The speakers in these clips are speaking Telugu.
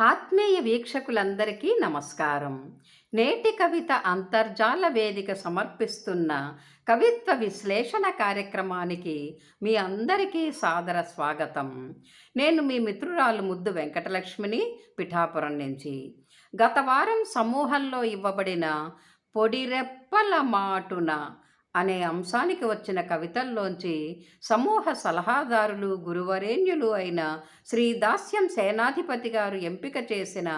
ఆత్మీయ వీక్షకులందరికీ నమస్కారం. నేటి కవిత అంతర్జాల వేదిక సమర్పిస్తున్న కవిత్వ విశ్లేషణ కార్యక్రమానికి మీ అందరికీ సాదర స్వాగతం. నేను మీ మిత్రురాలు ముద్దు వెంకటలక్ష్మిని పిఠాపురం నుంచి. గత వారం సమూహంలో ఇవ్వబడిన పొడిరెప్పల మాటున అనే అంశానికి వచ్చిన కవితల్లోంచి సమూహ సలహాదారులు గురువరేణ్యులు అయిన శ్రీ దాస్యం సేనాధిపతి గారు ఎంపిక చేసిన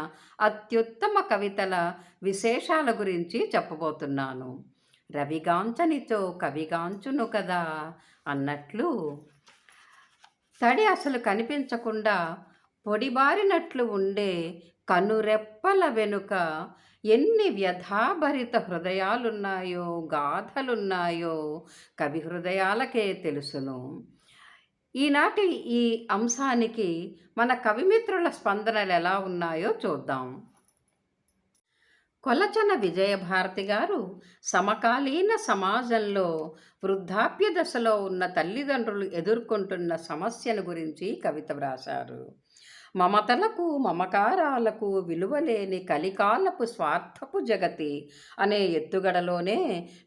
అత్యుత్తమ కవితల విశేషాల గురించి చెప్పబోతున్నాను. రవిగాంచనితో కవిగాంచును కదా అన్నట్లు తడి అసలు కనిపించకుండా పొడిబారినట్లు ఉండే కనురెప్పల వెనుక ఎన్ని వ్యధాభరిత హృదయాలున్నాయో గాథలున్నాయో కవి హృదయాలకే తెలుసును. ఈనాటి ఈ అంశానికి మన కవిమిత్రుల స్పందనలు ఎలా ఉన్నాయో చూద్దాం. కొలచన విజయభారతి గారు సమకాలీన సమాజంలో వృద్ధాప్య దశలో ఉన్న తల్లిదండ్రులు ఎదుర్కొంటున్న సమస్యను గురించి కవిత వ్రాశారు. మమతలకు మమకారాలకు విలువలేని కలికాలపు స్వార్థపు జగతి అనే ఎత్తుగడలోనే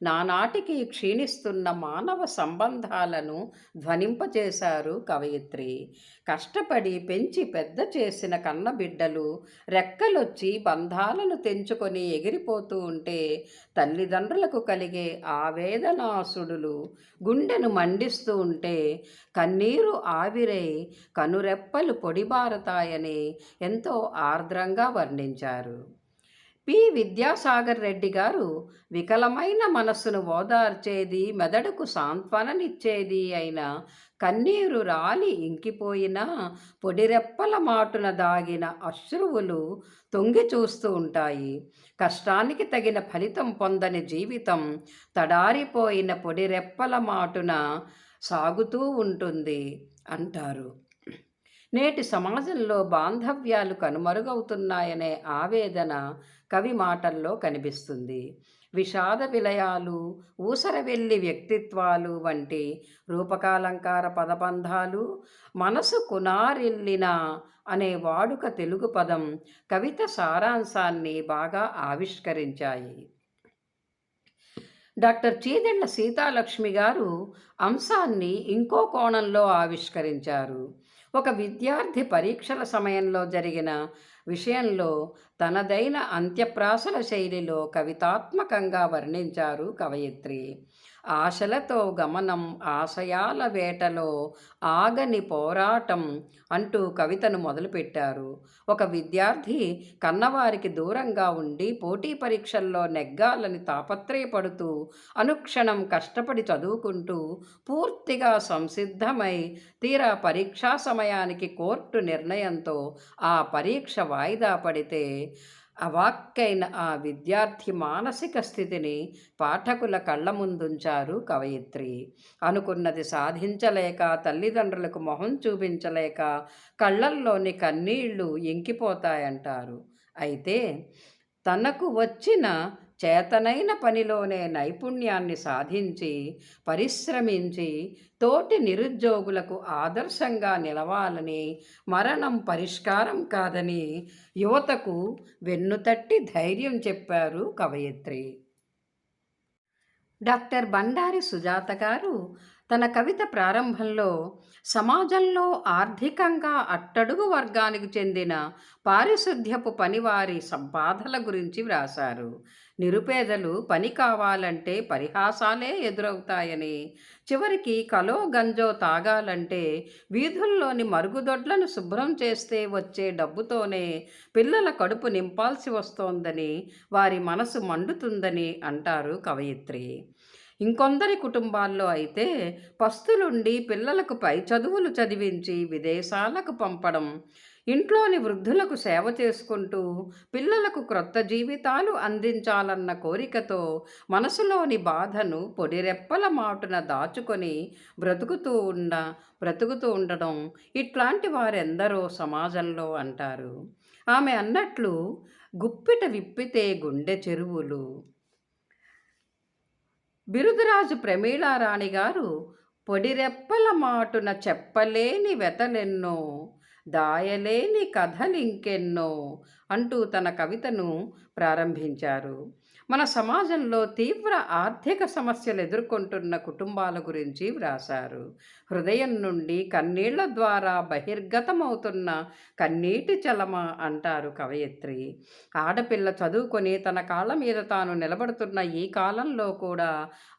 నానాటికి క్షీణిస్తున్న మానవ సంబంధాలను ధ్వనింపచేశారు కవయిత్రి. కష్టపడి పెంచి పెద్ద చేసిన కన్నబిడ్డలు రెక్కలొచ్చి బంధాలను తెంచుకొని ఎగిరిపోతూ ఉంటే తల్లిదండ్రులకు కలిగే ఆవేదనాసుడులు గుండెను మండిస్తూ ఉంటే కన్నీరు ఆవిరై కనురెప్పలు పడతాయని ఎంతో ఆర్ద్రంగా వర్ణించారు. పి. విద్యాసాగర్ రెడ్డి గారు వికలమైన మనస్సును ఓదార్చేది మెదడుకు సాంత్వననిచ్చేది అయిన కన్నీరు రాలి ఇంకిపోయిన పొడిరెప్పల మాటున దాగిన అశ్రువులు తొంగి చూస్తూ ఉంటాయి. కష్టానికి తగిన ఫలితం పొందని జీవితం తడారిపోయిన పొడిరెప్పల మాటున సాగుతూ ఉంటుంది అంటారు. నేటి సమాజంలో బాంధవ్యాలు కనుమరుగవుతున్నాయనే ఆవేదన కవి మాటల్లో కనిపిస్తుంది. విషాద విలయాలు ఊసరవెల్లి వ్యక్తిత్వాలు వంటి రూపకాలంకార పదబంధాలు మనసు కునారిల్లిన అనే వాడుక తెలుగు పదం కవిత సారాంశాన్ని బాగా ఆవిష్కరించాయి. డాక్టర్ చీదెళ్ళ సీతాలక్ష్మి గారు అంశాన్ని ఇంకో కోణంలో ఆవిష్కరించారు. ఒక విద్యార్థి పరీక్షల సమయంలో జరిగిన విషయంలో తనదైన అంత్యప్రాసల శైలిలో కవితాత్మకంగా వర్ణించారు కవయిత్రి. ఆశలతో గమనం ఆశయాల వేటలో ఆగని పోరాటం అంటూ కవితను మొదలుపెట్టారు. ఒక విద్యార్థి కన్నవారికి దూరంగా ఉండి పోటీ పరీక్షల్లో నెగ్గాలని తాపత్రయపడుతూ అనుక్షణం కష్టపడి చదువుకుంటూ పూర్తిగా సంసిద్ధమై తీరా పరీక్షా సమయానికి కోర్టు నిర్ణయంతో ఆ పరీక్ష వాయిదా పడితే అవాక్కైన ఆ విద్యార్థి మానసిక స్థితిని పాఠకుల కళ్ళ ముందుంచారు కవయిత్రి. అనుకున్నది సాధించలేక తల్లిదండ్రులకు మొహం చూపించలేక కళ్ళల్లోని కన్నీళ్ళు ఇంకిపోతాయంటారు. అయితే తనకు వచ్చిన చేతనైన పనిలోనే నైపుణ్యాన్ని సాధించి పరిశ్రమించి తోటి నిరుద్యోగులకు ఆదర్శంగా నిలవాలని మరణం పరిష్కారం కాదని యువతకు వెన్నుతట్టి ధైర్యం చెప్పారు కవయిత్రి. డాక్టర్ బండారి సుజాత గారు తన కవిత ప్రారంభంలో సమాజంలో ఆర్థికంగా అట్టడుగు వర్గానికి చెందిన పారిశుద్ధ్యపు పనివారి బాధల గురించి వ్రాశారు. నిరుపేదలు పని కావాలంటే పరిహాసాలే ఎదురవుతాయని చివరికి కలో గంజో తాగాలంటే వీధుల్లోని మరుగుదొడ్లను శుభ్రం చేస్తే వచ్చే డబ్బుతోనే పిల్లల కడుపు నింపాల్సి వస్తోందని వారి మనసు మండుతుందని అంటారు కవయిత్రి. ఇంకొందరి కుటుంబాల్లో అయితే పస్తులుండి పిల్లలకు పై చదువులు చదివించి విదేశాలకు పంపడం ఇంట్లోని వృద్ధులకు సేవ చేసుకుంటూ పిల్లలకు క్రొత్త జీవితాలు అందించాలన్న కోరికతో మనసులోని బాధను పొడిరెప్పల మాటున దాచుకొని బ్రతుకుతూ ఉన్న బ్రతుకుతూ ఉండడం ఇట్లాంటి వారెందరో సమాజంలో అంటారు. ఆమె అన్నట్లు గుప్పిట విప్పితే గుండె చెరువులు. బిరుదురాజు ప్రమీళారాణి గారు పొడిరెప్పల మాటున చెప్పలేని వెతలెన్నో దాయలేని కథలింకెన్నో అంటూ తన కవితను ప్రారంభించారు. మన సమాజంలో తీవ్ర ఆర్థిక సమస్యలు ఎదుర్కొంటున్న కుటుంబాల గురించి వ్రాశారు. హృదయం నుండి కన్నీళ్ళ ద్వారా బహిర్గతమవుతున్న కన్నీటి చలమ అంటారు కవయిత్రి. ఆడపిల్ల చదువుకొని తన కాళ్ళ మీద తాను నిలబడుతున్న ఈ కాలంలో కూడా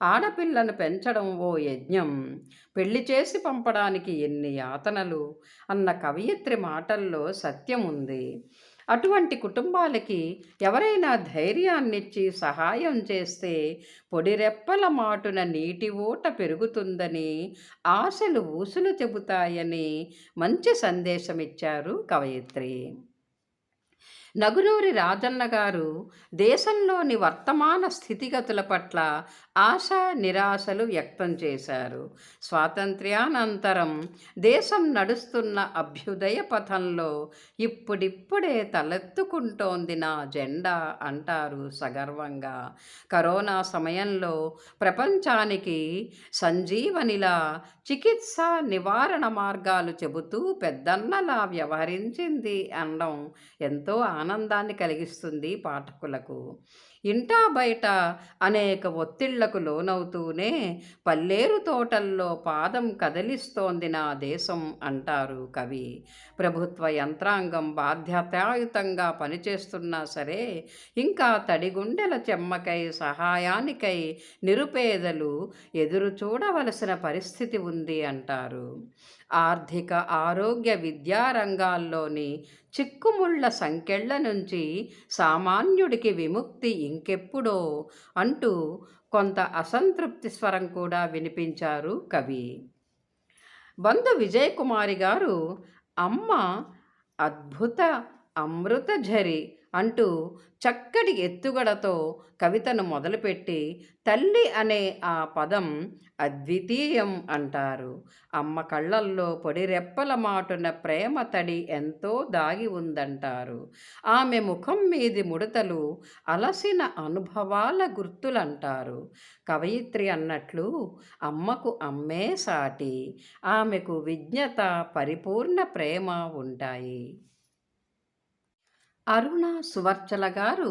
ఆడపిల్లను పెంచడం ఓ యజ్ఞం. పెళ్ళి చేసి పంపడానికి ఎన్ని యాతనలు అన్న కవయిత్రి మాటల్లో సత్యం ఉంది. అటువంటి కుటుంబాలకి ఎవరైనా ధైర్యాన్నిచ్చి సహాయం చేస్తే పొడిరెప్పల మాటున నీటి ఊట పెరుగుతుందని ఆశలు ఊసులు చెబుతాయని మంచి సందేశం ఇచ్చారు కవయిత్రి. నగునూరి రాజన్న గారు దేశంలోని వర్తమాన స్థితిగతుల పట్ల ఆశ నిరాశలు వ్యక్తం చేశారు. స్వాతంత్ర్యానంతరం దేశం నడుస్తున్న అభ్యుదయ పథంలో ఇప్పుడిప్పుడే తలెత్తుకుంటోంది నా జెండా అంటారు సగర్వంగా. కరోనా సమయంలో ప్రపంచానికి సంజీవనిలా చికిత్స నివారణ మార్గాలు చెబుతూ పెద్దన్నలా వ్యవహరించింది అనడం ఎంతో ఆనందాన్ని కలిగిస్తుంది పాఠకులకు. ఇంటా బయట అనేక ఒత్తిళ్ళకు లోనవుతూనే పల్లేరు తోటల్లో పాదం కదిలిస్తోంది నా దేశం అంటారు కవి. ప్రభుత్వ యంత్రాంగం బాధ్యతాయుతంగా పనిచేస్తున్నా సరే ఇంకా తడిగుండెల చెమ్మకై సహాయానికై నిరుపేదలు ఎదురు చూడవలసిన పరిస్థితి ఉంది అంటారు. ఆర్థిక ఆరోగ్య విద్యా రంగాల్లోని చిక్కుముళ్ళ సంకెళ్ళ నుంచి సామాన్యుడికి విముక్తి ఇంకెప్పుడో అంటూ కొంత అసంతృప్తి స్వరం కూడా వినిపించారు కవి. బంధు విజయకుమారి గారు అమ్మ అద్భుత అమృతఝరి అంటూ చక్కటి ఎత్తుగడతో కవితను మొదలుపెట్టి తల్లి అనే ఆ పదం అద్వితీయం అంటారు. అమ్మ కళ్ళల్లో పొడి రెప్పల మాటున ప్రేమ తడి ఎంతో దాగి ఉందంటారు. ఆమె ముఖం మీది ముడతలు అలసిన అనుభవాల గుర్తులంటారు. కవయిత్రి అన్నట్లు అమ్మకు అమ్మే సాటి ఆమెకు విజ్ఞత పరిపూర్ణ ప్రేమ ఉంటాయి. అరుణ సువర్చల గారు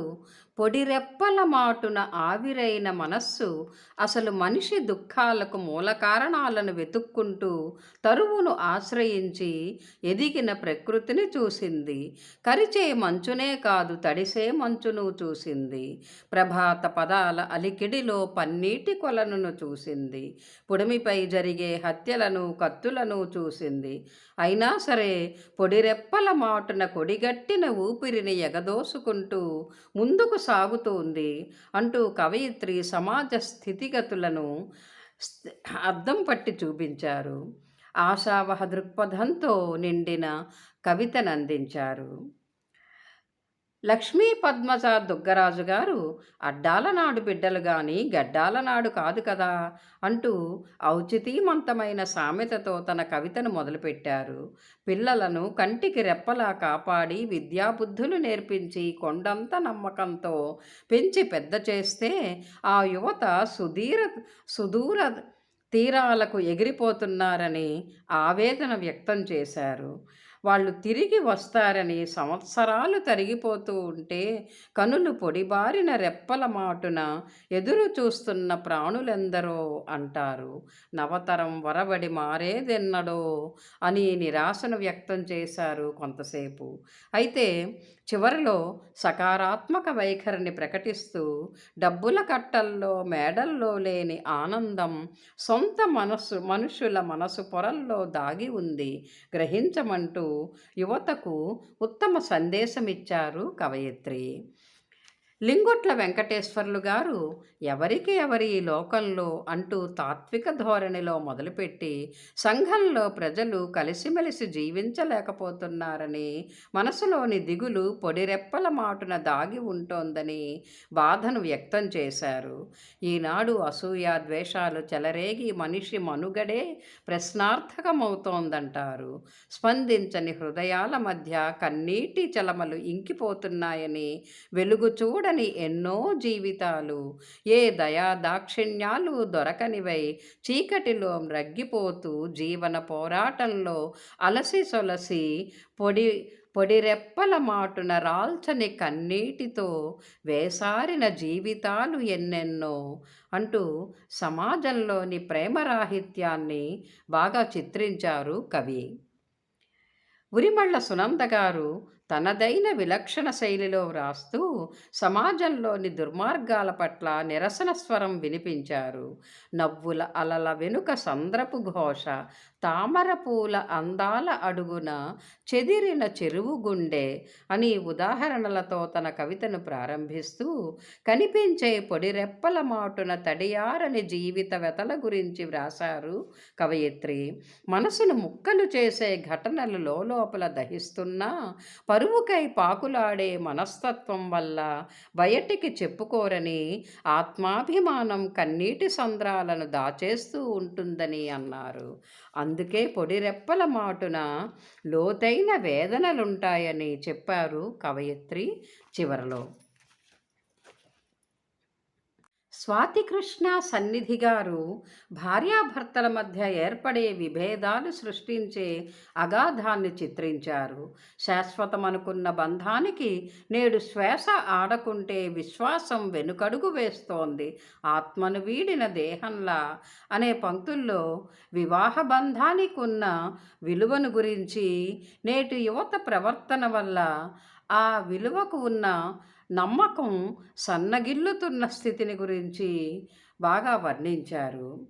పొడిరెప్పల మాటున ఆవిరైన మనస్సు అసలు మనిషి దుఃఖాలకు మూల కారణాలను వెతుక్కుంటూ తరువును ఆశ్రయించి ఎదిగిన ప్రకృతిని చూసింది. కరిచే మంచునే కాదు తడిసే మంచును చూసింది. ప్రభాత పదాల అలికిడిలో పన్నీటి కొలనును చూసింది. పుడిమిపై జరిగే హత్యలను కత్తులను చూసింది. అయినా సరే పొడిరెప్పల మాటున కొడిగట్టిన ఊపిరిని ఎగదోసుకుంటూ ముందుకు సాగుతోంది అంటూ కవయిత్రి సమాజ స్థితిగతులను అద్దం పట్టి చూపించారు. ఆశావహ దృక్పథంతో నిండిన కవితనందించారు. లక్ష్మీ పద్మజ దుగ్గరాజు గారు అడ్డాల నాడు బిడ్డలు గాని గడ్డాల నాడు కాదు కదా అంటూ ఔచితీమంతమైన సామెతతో తన కవితను మొదలుపెట్టారు. పిల్లలను కంటికి రెప్పలా కాపాడి విద్యాబుద్ధులు నేర్పించి కొండంత నమ్మకంతో పెంచి పెద్ద చేస్తే ఆ యువత సుధీర సుదూర తీరాలకు ఎగిరిపోతున్నారని ఆవేదన వ్యక్తం చేశారు. వాళ్ళు తిరిగి వస్తారని సంవత్సరాలు తరిగిపోతూ ఉంటే కనులు పొడిబారిన రెప్పల మాటున ఎదురు చూస్తున్న ప్రాణులెందరో అంటారు. నవతరం వరబడి మారేదెన్నడో అని నిరాశను వ్యక్తం చేశారు కొంతసేపు. అయితే చివరిలో సకారాత్మక వైఖరిని ప్రకటిస్తూ డబ్బుల కట్టల్లో మేడల్లో లేని ఆనందం సొంత మనసు మనుషుల మనసు పొరల్లో దాగి ఉంది. గ్రహించమంటూ యువతకు ఉత్తమ సందేశమిచ్చారు కవయిత్రి. లింగొట్ల వెంకటేశ్వర్లు గారు ఎవరికి ఎవరి ఈ లోకంలో అంటూ తాత్విక ధోరణిలో మొదలుపెట్టి సంఘంలో ప్రజలు కలిసిమెలిసి జీవించలేకపోతున్నారని మనసులోని దిగులు పొడిరెప్పల మాటున దాగి ఉంటోందని బాధను వ్యక్తం చేశారు. ఈనాడు అసూయ ద్వేషాలు చెలరేగి మనిషి మనుగడే ప్రశ్నార్థకమవుతోందంటారు. స్పందించని హృదయాల మధ్య కన్నీటి చలమలు ఇంకిపోతున్నాయని వెలుగు చూడ దొరకని ఎన్నో జీవితాలు. ఏ దయా దాక్షిణ్యాలు దొరకనివై. చీకటిలో మ్రగ్గిపోతూ జీవన పోరాటంలో అలసి సొలసి పొడి పొడిరెప్పల మాటున రాల్చని కన్నీటితో వేసారిన జీవితాలు ఎన్నెన్నో అంటూ సమాజంలోని ప్రేమరాహిత్యాన్ని బాగా చిత్రించారు కవి. ఉరిమళ్ళ సునంద గారు తనదైన విలక్షణ శైలిలో వ్రాస్తూ సమాజంలోని దుర్మార్గాల పట్ల నిరసన స్వరం వినిపించారు. నవ్వుల అలల వెనుక సంద్రపు ఘోష తామర పూల అందాల అడుగున చెదిరిన చెరువు గుండె అని ఉదాహరణలతో తన కవితను ప్రారంభిస్తూ కనిపించే పొడిరెప్పల మాటున తడియారని జీవిత వెతల గురించి వ్రాశారు కవయిత్రి. మనసును ముక్కలు చేసే ఘటనలు లోపల దహిస్తున్నా పరువుకై పాకులాడే మనస్తత్వం వల్ల బయటికి చెప్పుకోరని ఆత్మాభిమానం కన్నీటి సంద్రాలను దాచేస్తూ ఉంటుందని అన్నారు. అందుకే పొడిరెప్పల మాటున లోతైన వేదనలుంటాయని చెప్పారు కవయిత్రి చివరలో. స్వాతికృష్ణ సన్నిధి గారు భార్యాభర్తల మధ్య ఏర్పడే విభేదాలు సృష్టించే అగాధాన్ని చిత్రించారు. శాశ్వతమనుకున్న బంధానికి నేడు శ్వాస ఆడకుంటే విశ్వాసం వెనుకడుగు వేస్తోంది. ఆత్మను వీడిన దేహంలా అనే పంక్తుల్లో వివాహ బంధానికి ఉన్న విలువను గురించి నేటి యువత ప్రవర్తన వల్ల ఆ విలువకు ఉన్న నమ్మకం సన్నగిల్లుతున్న స్థితిని గురించి బాగా వర్ణించారు.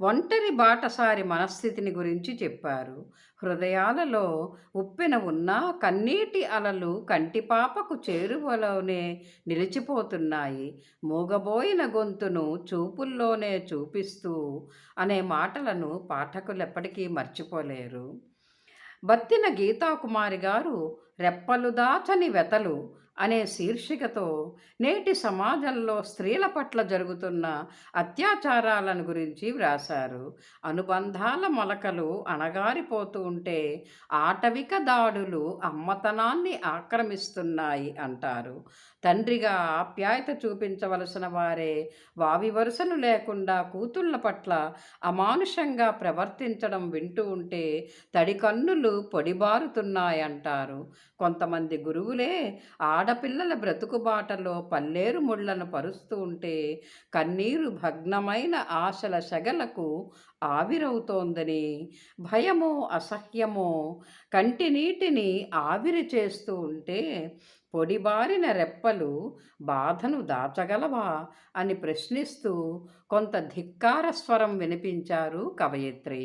ఒంటరి బాటసారి మనస్థితిని గురించి చెప్పారు. హృదయాలలో ఉప్పెన ఉన్న కన్నీటి అలలు కంటిపాపకు చేరువలోనే నిలిచిపోతున్నాయి. మూగబోయిన గొంతును చూపుల్లోనే చూపిస్తూ అనే మాటలను పాఠకులు ఎప్పటికీ మర్చిపోలేరు. బత్తిన గీతాకుమారి గారు రెప్పలు దాచని వెతలు అనే శీర్షికతో నేటి సమాజంలో స్త్రీల పట్ల జరుగుతున్న అత్యాచారాలను గురించి వ్రాశారు. అనుబంధాల మొలకలు అణగారిపోతూ ఉంటే ఆటవిక దాడులు అమ్మతనాన్ని ఆక్రమిస్తున్నాయి అంటారు. తండ్రిగా ఆప్యాయత చూపించవలసిన వారే వావి వరుసలు లేకుండా కూతుళ్ళ పట్ల అమానుషంగా ప్రవర్తించడం వింటూ ఉంటే తడి కన్నులు పొడిబారుతున్నాయంటారు. కొంతమంది గురువులే ఆడపిల్లల బ్రతుకుబాటలో పల్లేరు ముళ్ళను పరుస్తూ ఉంటే కన్నీరు భగ్నమైన ఆశల శగలకు ఆవిరవుతోందని భయమో అసహ్యమో కంటినీటిని ఆవిరి చేస్తూ ఉంటే పొడిబారిన రెప్పలు బాధను దాచగలవా అని ప్రశ్నిస్తూ కొంత ధిక్కార స్వరం వినిపించారు కవయిత్రి.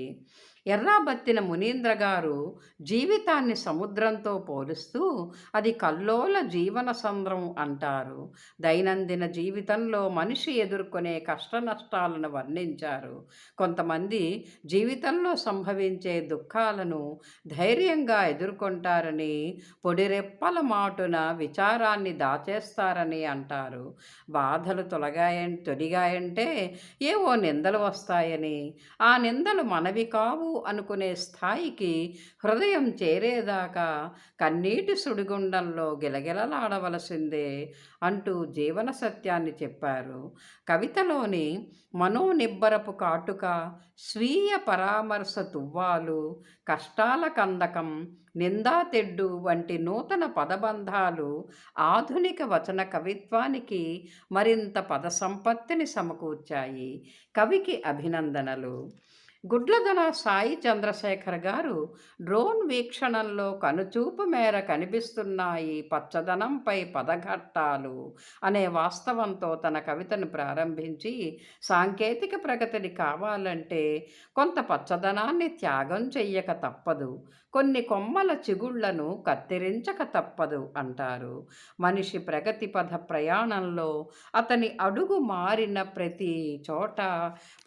ఎర్రాబత్తిన మునీంద్ర గారు జీవితాన్ని సముద్రంతో పోలుస్తూ అది కల్లోల జీవన సంద్రం అంటారు. దైనందిన జీవితంలో మనిషి ఎదుర్కొనే కష్ట నష్టాలను వర్ణించారు. కొంతమంది జీవితంలో సంభవించే దుఃఖాలను ధైర్యంగా ఎదుర్కొంటారని పొడిరెప్పల మాటున విచారాన్ని దాచేస్తారని అంటారు. బాధలు తొలగాయ తొలిగాయంటే ఏవో నిందలు వస్తాయని ఆ నిందలు మనవి కావు అనుకునే స్థాయికి హృదయం చేరేదాకా కన్నీటి సుడిగుండంలో గిలగిలలాడవలసిందే అంటూ జీవన సత్యాన్ని చెప్పారు. కవితలోని మనోనిబ్బరపు కాటుక స్వీయ పరామర్శ తువ్వాలు కష్టాల కందకం నిందాతెడ్డు వంటి నూతన పదబంధాలు ఆధునిక వచన కవిత్వానికి మరింత పద సంపత్తిని సమకూర్చాయి. కవికి అభినందనలు. గుడ్లదల సాయి చంద్రశేఖర్ గారు డ్రోన్ వీక్షణంలో కనుచూపు మేర కనిపిస్తున్నాయి పచ్చదనంపై పదఘట్టాలు అనే వాస్తవంతో తన కవితను ప్రారంభించి సాంకేతిక ప్రగతిని కావాలంటే కొంత పచ్చదనాన్ని త్యాగం చెయ్యక తప్పదు. కొన్ని కొమ్మల చిగుళ్ళను కత్తిరించక తప్పదు అంటారు. మనిషి ప్రగతి పథ ప్రయాణంలో అతని అడుగు మారిన ప్రతి చోట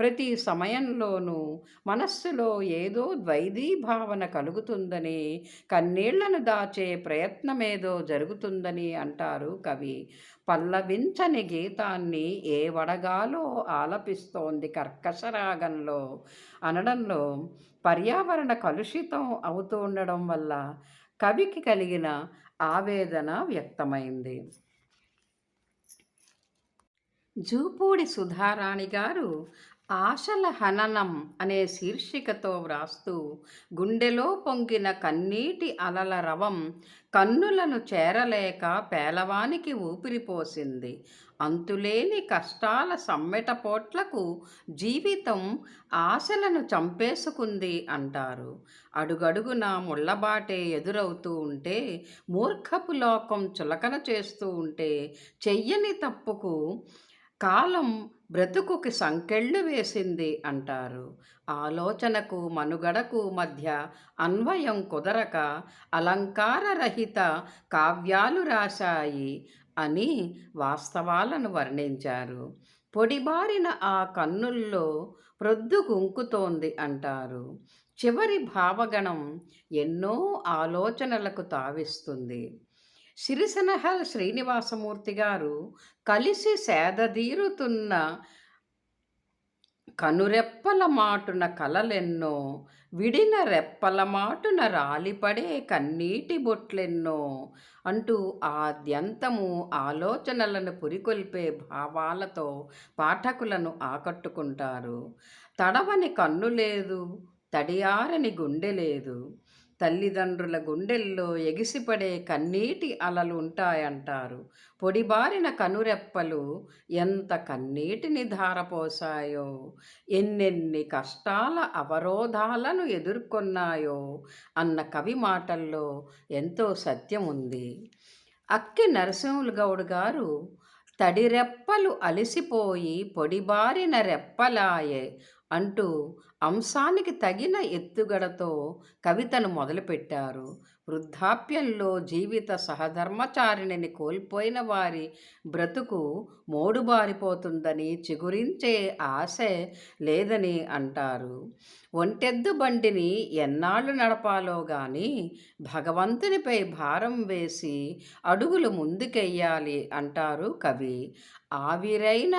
ప్రతి సమయంలోనూ మనస్సులో ఏదో ద్వైదీ భావన కలుగుతుందని కన్నీళ్ళను దాచే ప్రయత్నమేదో జరుగుతుందని అంటారు కవి. పల్లవించని గీతాన్ని ఏ వడగాలో ఆలపిస్తోంది కర్కశరాగంలో. అనడంలో పర్యావరణ కలుషితం అవుతూ ఉండడం వల్ల కవికి కలిగిన ఆవేదన వ్యక్తమైంది. జూపూడి సుధారాణి గారు ఆశల హననం అనే శీర్షికతో వ్రాస్తూ గుండెలో పొంగిన కన్నీటి అలల రవం కన్నులను చేరలేక పేలవానికి ఊపిరిపోసింది. అంతులేని కష్టాల సమ్మెటపోట్లకు జీవితం ఆశలను చంపేసుకుంది అంటారు. అడుగడుగున ముళ్ళబాటే ఎదురవుతూ ఉంటే మూర్ఖపు లోకం చులకన చేస్తూ ఉంటే చెయ్యని తప్పుకు కాలం బ్రతుకుకి సంకెళ్ళు వేసింది అంటారు. ఆలోచనకు మనుగడకు మధ్య అన్వయం కుదరక అలంకారరహిత కావ్యాలు రాశాయి అని వాస్తవాలను వర్ణించారు. పొడిబారిన ఆ కన్నుల్లో ప్రొద్దు గుంకుతోంది అంటారు. చివరి భావగణం ఎన్నో ఆలోచనలకు తావిస్తుంది. సిరిసనహల్ శ్రీనివాసమూర్తి గారు కలిసి సేదదీరుతున్న కనురెప్పల మాటున కలలెన్నో విడిన రెప్పల మాటున రాలిపడే కన్నీటి బొట్లెన్నో అంటూ ఆద్యంతము ఆలోచనలను పురికొల్పే భావాలతో పాఠకులను ఆకట్టుకుంటారు. తడవని కన్ను లేదు తడియారని గుండె లేదు. తల్లిదండ్రుల గుండెల్లో ఎగిసిపడే కన్నీటి అలలు ఉంటాయంటారు. పొడిబారిన కనురెప్పలు ఎంత కన్నీటిని ధారపోసాయో ఎన్నెన్ని కష్టాల అవరోధాలను ఎదుర్కొన్నాయో? అన్న కవి మాటల్లో ఎంతో సత్యం ఉంది అక్కి నరసింహులు గౌడ్ గారు తడిరెప్పలు అలిసిపోయి పొడిబారిన రెప్పలాయే అంటూ అంశానికి తగిన ఎత్తుగడతో కవితను మొదలుపెట్టారు. వృద్ధాప్యంలో జీవిత సహధర్మచారిణిని కోల్పోయిన వారి బ్రతుకు మోడుబారిపోతుందని చిగురించే ఆశ లేదని అంటారు. ఒంటెద్దు బండిని ఎన్నాళ్ళు నడపాలో గాని భగవంతునిపై భారం వేసి అడుగులు ముందుకెయ్యాలి అంటారు కవి. ఆవిరైన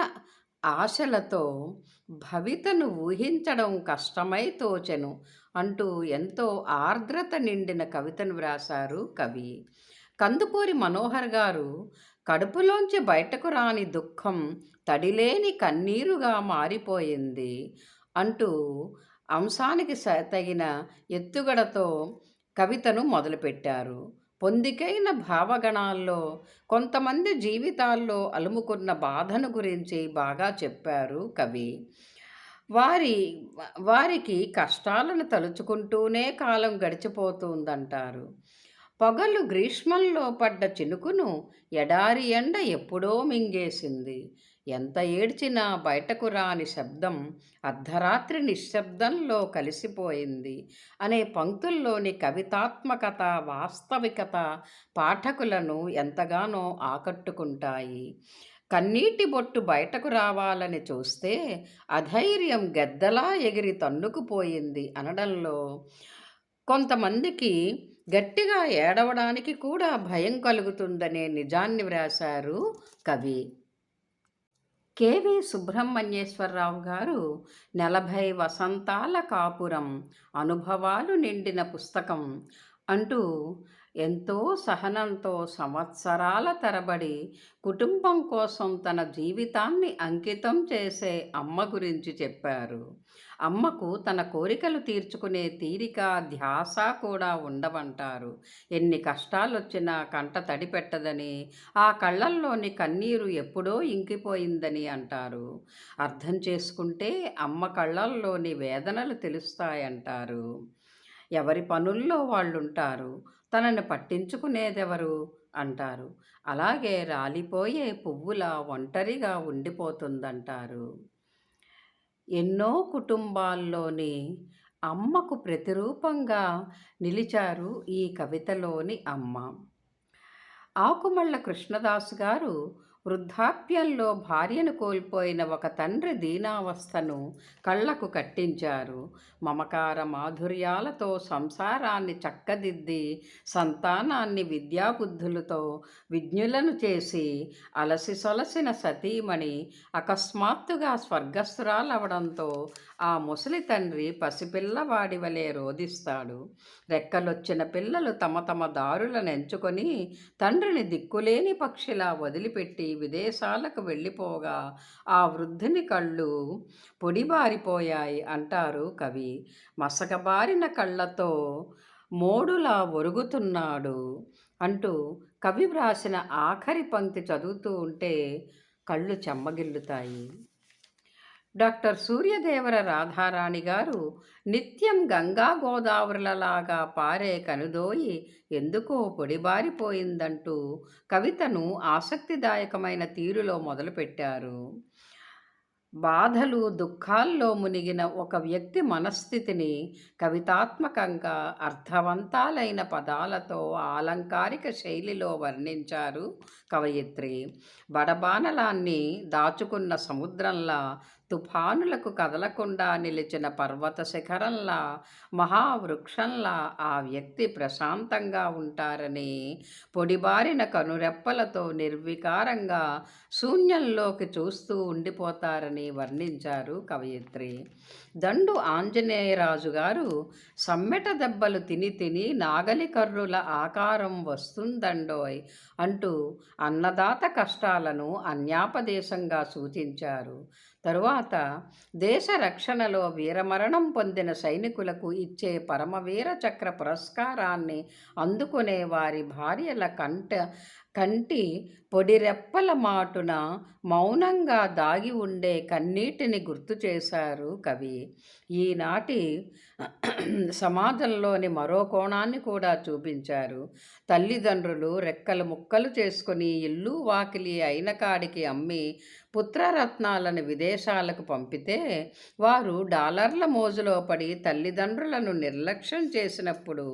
ఆశలతో భవితను ఊహించడం కష్టమై తోచెను అంటూ ఎంతో ఆర్ద్రత నిండిన కవితను వ్రాసారు కవి. కందుకూరి మనోహర్ గారు కడుపులోంచి బయటకు రాని దుఃఖం తడిలేని కన్నీరుగా మారిపోయింది అంటూ అంశానికి తగిన ఎత్తుగడతో కవితను మొదలుపెట్టారు. పొందికైన భావగణాల్లో కొంతమంది జీవితాల్లో అలుముకున్న బాధను గురించి బాగా చెప్పారు కవి. వారి వారికి కష్టాలను తలుచుకుంటూనే కాలం గడిచిపోతుందంటారు. పొగలు గ్రీష్మంలో పడ్డ చినుకును ఎడారి ఎండ ఎప్పుడో మింగేసింది. ఎంత ఏడ్చినా బయటకు రాని శబ్దం అర్ధరాత్రి నిశ్శబ్దంలో కలిసిపోయింది అనే పంక్తుల్లోని కవితాత్మకత వాస్తవికత పాఠకులను ఎంతగానో ఆకట్టుకుంటాయి. కన్నీటి బొట్టు బయటకు రావాలని చూస్తే అధైర్యం గెద్దలా ఎగిరి తన్నుకుపోయింది అనడంలో. కొంతమందికి గట్టిగా ఏడవడానికి కూడా భయం కలుగుతుందనే నిజాన్ని వ్రాశారు కవి. కెవి సుబ్రహ్మణ్యేశ్వరరావు గారు నలభై వసంతాల కాపురం అనుభవాలు నిండిన పుస్తకం అంటూ ఎంతో సహనంతో సంవత్సరాల తరబడి కుటుంబం కోసం తన జీవితాన్ని అంకితం చేసే అమ్మ గురించి చెప్పారు. అమ్మకు తన కోరికలు తీర్చుకునే తీరిక ధ్యాస కూడా ఉండవంటారు. ఎన్ని కష్టాలు వచ్చినా కంట తడి పెట్టదని ఆ కళ్ళల్లోని కన్నీరు ఎప్పుడో ఇంకిపోయిందని అంటారు. అర్థం చేసుకుంటే అమ్మ కళ్ళల్లోని వేదనలు తెలుస్తాయంటారు. ఎవరి పనుల్లో వాళ్ళుంటారు తనని పట్టించుకునేదెవరు అంటారు. అలాగే రాలిపోయే పువ్వుల ఒంటరిగా ఉండిపోతుందంటారు. ఎన్నో కుటుంబాల్లోని అమ్మకు ప్రతిరూపంగా నిలిచారు ఈ కవితలోని అమ్మ. ఆకుమళ్ళ కృష్ణదాసు గారు వృద్ధాప్యంలో భార్యను కోల్పోయిన ఒక తండ్రి దీనావస్థను కళ్ళకు కట్టించారు. మమకార మాధుర్యాలతో సంసారాన్ని చక్కదిద్ది సంతానాన్ని విద్యాబుద్ధులతో విజ్ఞులను చేసి అలసి సొలసిన సతీమణి అకస్మాత్తుగా స్వర్గస్థురాలవడంతో ఆ ముసలి తండ్రి పసిపిల్లవాడి వలె రోధిస్తాడు. రెక్కలొచ్చిన పిల్లలు తమ తమ దారులను ఎంచుకొని తండ్రిని దిక్కులేని పక్షిలా వదిలిపెట్టి విదేశాలకు వెళ్ళిపోగా ఆ వృద్ధుని కళ్ళు పొడిబారిపోయాయి అంటారు కవి. మసకబారిన కళ్ళతో మోడులా ఒరుగుతున్నాడు అంటూ కవి వ్రాసిన ఆఖరి పంక్తి చదువుతూ ఉంటే కళ్ళు చెమ్మగిల్లుతాయి. డాక్టర్ సూర్యదేవర రాధారాణి గారు నిత్యం గంగా గోదావరులలాగా పారే కనుదోయి ఎందుకో పొడిబారిపోయిందంటూ కవితను ఆసక్తిదాయకమైన తీరులో మొదలుపెట్టారు. బాధలు దుఃఖాల్లో మునిగిన ఒక వ్యక్తి మనస్థితిని కవితాత్మకంగా అర్థవంతాలైన పదాలతో ఆలంకారిక శైలిలో వర్ణించారు కవయిత్రి. బడబానలాన్ని దాచుకున్న సముద్రంలా తుఫానులకు కదలకుండా నిలిచిన పర్వత శిఖరంలా మహావృక్షంలా ఆ వ్యక్తి ప్రశాంతంగా ఉంటారని పొడిబారిన కనురెప్పలతో నిర్వికారంగా శూన్యంలోకి చూస్తూ ఉండిపోతారని వర్ణించారు కవయిత్రి. దండు ఆంజనేయరాజు గారు సమ్మెట దెబ్బలు తిని తిని నాగలి కర్రుల ఆకారం వస్తుందండోయ్ అంటూ అన్నదాత కష్టాలను అన్యాపదేశంగా సూచించారు. తరువాత దేశ రక్షణలో వీరమరణం పొందిన సైనికులకు ఇచ్చే పరమవీర చక్ర పురస్కారాన్ని అందుకునే వారి భార్యల కంట కంటి పొడిరెప్పల మాటున మౌనంగా దాగి ఉండే కన్నీటిని గుర్తు చేశారు కవి. ఈనాటి సమాజంలోని మరో కోణాన్ని కూడా చూపించారు. తల్లిదండ్రులు రెక్కలు ముక్కలు చేసుకుని ఇల్లు వాకిలి అయిన కాడికి అమ్మి పుత్రరత్నాలను విదేశాలకు పంపితే వారు డాలర్ల మోజులో పడి తల్లిదండ్రులను నిర్లక్ష్యం చేసినప్పుడు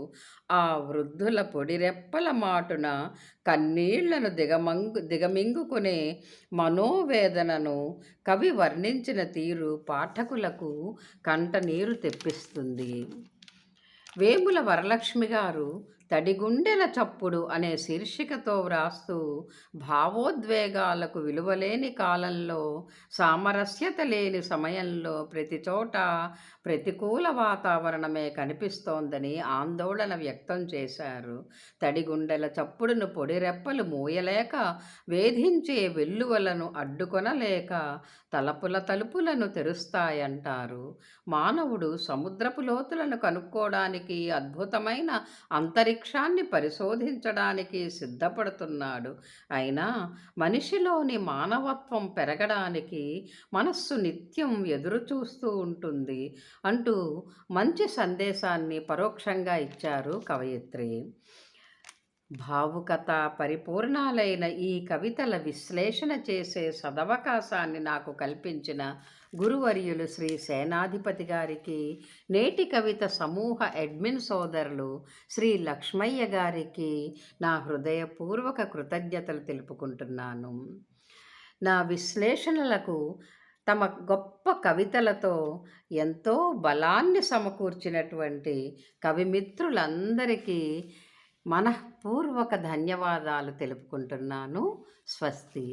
ఆ వృద్ధుల పొడిరెప్పల మాటున కన్నీళ్ళను దిగమంగు దిగమింగుకునే మనోవేదనను కవి వర్ణించిన తీరు పాఠకులకు కంటనీరు తెప్పిస్తుంది. వేముల వరలక్ష్మి గారు తడిగుండెల చప్పుడు అనే శీర్షికతో వ్రాస్తూ భావోద్వేగాలకు విలువలేని కాలంలో సామరస్యత లేని సమయంలో ప్రతి చోట ప్రతికూల వాతావరణమే కనిపిస్తోందని ఆందోళన వ్యక్తం చేశారు. తడిగుండెల చప్పుడును పొడిరెప్పలు మూయలేక వేధించే వెల్లువలను అడ్డుకొనలేక తలపుల తలుపులను తెరుస్తాయంటారు. మానవుడు సముద్రపు లోతులను కనుక్కోవడానికి అద్భుతమైన అంతరిక్షాన్ని పరిశోధించడానికి సిద్ధపడుతున్నాడు. అయినా మనిషిలోని మానవత్వం పెరగడానికి మనస్సు నిత్యం ఎదురు చూస్తూ ఉంటుంది అంటూ మంచి సందేశాన్ని పరోక్షంగా ఇచ్చారు కవయిత్రి. భావుకత పరిపూర్ణాలైన ఈ కవితల విశ్లేషణ చేసే సదవకాశాన్ని నాకు కల్పించిన గురువర్యులు శ్రీ సేనాధిపతి గారికి నేటి కవిత సమూహ అడ్మిన్ సోదరులు శ్రీ లక్ష్మయ్య గారికి నా హృదయపూర్వక కృతజ్ఞతలు తెలుపుకుంటున్నాను. నా విశ్లేషణలకు తమ గొప్ప కవితలతో ఎంతో బలాన్ని సమకూర్చినటువంటి కవిమిత్రులందరికీ మనఃపూర్వక ధన్యవాదాలు తెలుపుకుంటున్నాను. స్వస్తి.